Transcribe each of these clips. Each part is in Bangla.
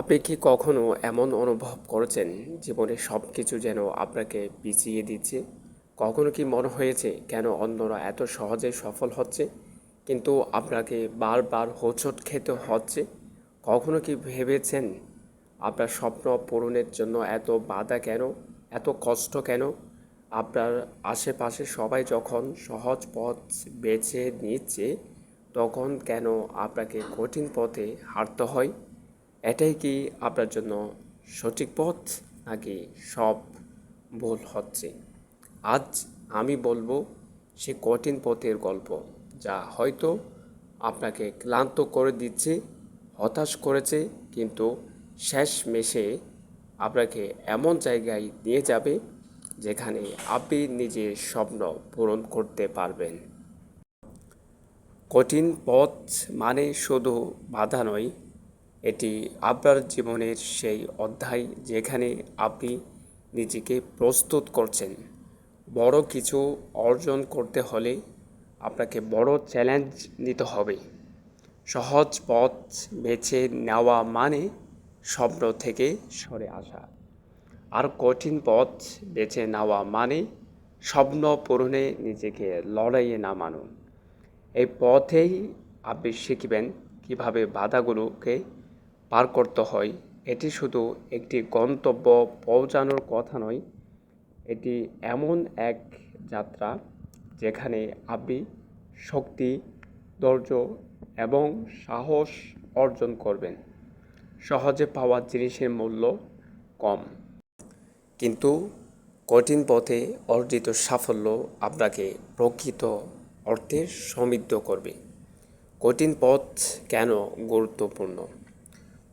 আপনি কি কখনো এমন অনুভব করেছেন জীবনে সব কিছু যেন আপনাকে পিছিয়ে দিচ্ছে? কখনো কি মনে হয়েছে কেন অন্যরা এত সহজে সফল হচ্ছে, কিন্তু আপনাকে বারবার হোঁচট খেতে হচ্ছে? কখনো কি ভেবেছেন আপনার স্বপ্ন পূরণের জন্য এত বাধা কেন, এত কষ্ট কেন? আপনার আশেপাশে সবাই যখন সহজ পথ বেছে নিচ্ছে, তখন কেন আপনাকে কঠিন পথে হাঁটতে হয়? এটাই কি আপনার জন্য সঠিক পথ, নাকি সব ভুল হচ্ছে? আজ আমি বলব সে কঠিন পথের গল্প, যা হয়তো আপনাকে ক্লান্ত করে দিচ্ছে, হতাশ করেছে, কিন্তু শেষ মেশে আপনাকে এমন জায়গায় নিয়ে যাবে, যেখানে আপনি নিজের স্বপ্ন পূরণ করতে পারবেন। কঠিন পথ মানে শুধু বাধা নয় এটি আপনার জীবনের সেই অধ্যায় যেখানে আপনি নিজেকে প্রস্তুত করছেন। বড় কিছু অর্জন করতে হলে আপনাকে বড় চ্যালেঞ্জ নিতে হবে। সহজ পথ বেছে নেওয়া মানে স্বপ্ন থেকে সরে আসা। আর কঠিন পথ বেছে নেওয়া মানে স্বপ্ন পূরণে নিজেকে লড়াইয়ে নামানো। এই পথেই আপনি শিখবেন কীভাবে বাধাগুলোকে পার করতে হয়। এটি শুধু একটি গন্তব্য পৌঁছানোর কথা নয়, এটি এমন এক যাত্রা যেখানে আপনি শক্তি, ধৈর্য এবং সাহস অর্জন করবেন। সহজে পাওয়া জিনিসের মূল্য কম। কিন্তু কঠিন পথে অর্জিত সাফল্য আপনাকে প্রকৃত অর্থে সমৃদ্ধ করবে। কঠিন পথ কেন গুরুত্বপূর্ণ?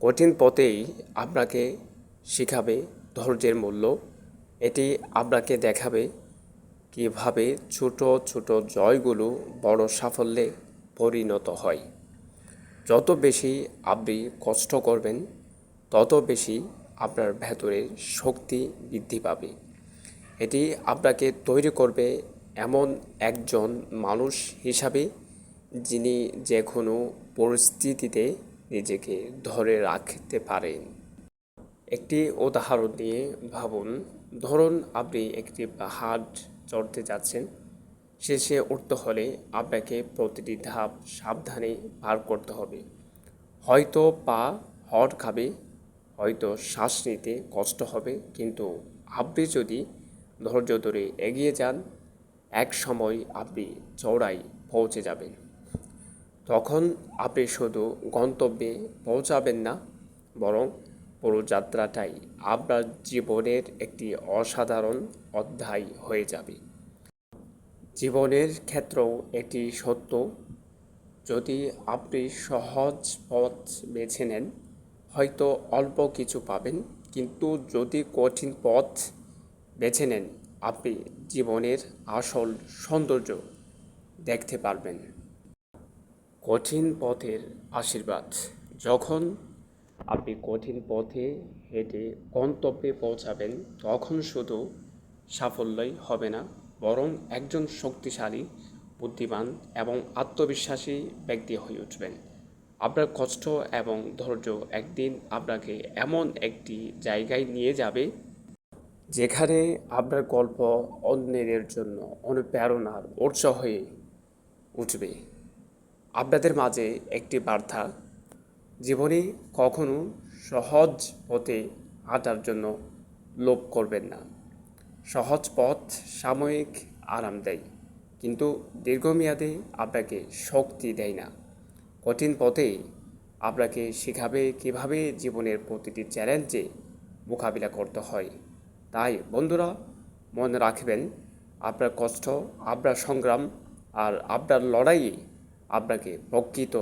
কঠিন পথেই আপনাকে শেখাবে ধৈর্যের মূল্য। এটি আপনাকে দেখাবে কীভাবে ছোট ছোট জয়গুলো বড় সাফল্যে পরিণত হয়। যত বেশি আপনি কষ্ট করবেন, তত বেশি আপনার ভেতরে শক্তি বৃদ্ধি পাবে। এটি আপনাকে তৈরি করবে এমন একজন মানুষ হিসাবে যিনি যে কোনো পরিস্থিতিতে নিজেকে ধরে রাখতে পারেন। একটি উদাহরণ দিয়ে ভাবুন। ধরুন আপনি একটি পাহাড় চড়তে যাচ্ছেন। শেষে উঠতে হলে আপনাকে প্রতিটি ধাপ সাবধানে পার করতে হবে। হয়তো পা হট খাবে, হয়তো শ্বাস নিতে কষ্ট হবে, কিন্তু আপনি যদি ধৈর্য ধরে এগিয়ে যান, এক সময় আপনি চৌড়াই পৌঁছে যাবেন। তখন আপনি শুধু গন্তব্যে পৌঁছাবেন না, বরং পুরো যাত্রাটাই আপনার জীবনের একটি অসাধারণ অধ্যায় হয়ে যাবে। জীবনের ক্ষেত্রেও এটি সত্য। যদি আপনি সহজ পথ বেছে নেন, হয়তো অল্প কিছু পাবেন, কিন্তু যদি কঠিন পথ বেছে নেন, আপনি জীবনের আসল সৌন্দর্য দেখতে পারবেন। কঠিন পথের আশীর্বাদ। যখন আপনি কঠিন পথে হেঁটে গন্তব্যে পৌঁছাবেন, তখন শুধু সাফল্যই হবে না, বরং একজন শক্তিশালী, বুদ্ধিমান এবং আত্মবিশ্বাসী ব্যক্তি হয়ে উঠবেন। আপনার কষ্ট এবং ধৈর্য একদিন আপনাকে এমন একটি জায়গায় নিয়ে যাবে, যেখানে আপনার গল্প অন্যদের জন্য অনুপ্রেরণার উৎস হয়ে উঠবে। আপনাদের মাঝে একটি বার্তা। জীবনে কখনো সহজ পথে হাঁটার জন্য লোভ করবেন না। সহজ পথ সাময়িক আরাম দেয়, কিন্তু দীর্ঘমেয়াদে আপনাকে শক্তি দেয় না। কঠিন পথে আপনাকে শেখাবে কীভাবে জীবনের প্রতিটি চ্যালেঞ্জে মোকাবিলা করতে হয়। তাই বন্ধুরা, মনে রাখবেন আপনার কষ্ট আপনার সংগ্রাম আর আপনার লড়াইয়ে আপনাকে প্রকৃত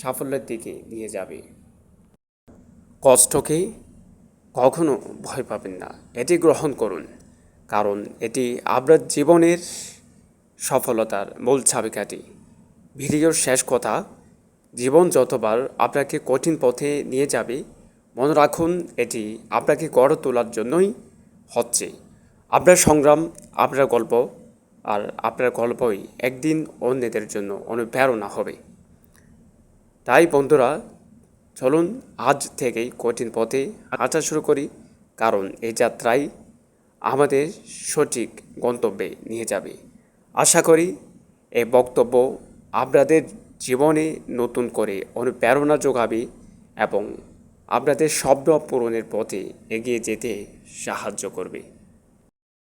সাফল্যের দিকে নিয়ে যাবে। কষ্টকে কখনো ভয় পাবেন না। এটি গ্রহণ করুন, কারণ এটি আপনার জীবনের সফলতার মূল চাবিকাঠি। ভিডিওর শেষ কথা, জীবন যতবার আপনাকে কঠিন পথে নিয়ে যাবে, মনে রাখুন এটি আপনাকে গড়ে তোলার জন্যই হচ্ছে। আপনার সংগ্রাম, আপনার গল্প আর আপনার গল্পই একদিন অন্যদের জন্য অনুপ্রেরণা হবে। তাই বন্ধুরা, চলুন আজ থেকেই কঠিন পথে হাঁটা শুরু করি, কারণ এই যাত্রাই আমাদের সঠিক গন্তব্যে নিয়ে যাবে। আশা করি এই বক্তব্য আপনাদের জীবনে নতুন করে অনুপ্রেরণা যোগাবে এবং আপনাদের স্বপ্ন পূরণের পথে এগিয়ে যেতে সাহায্য করবে।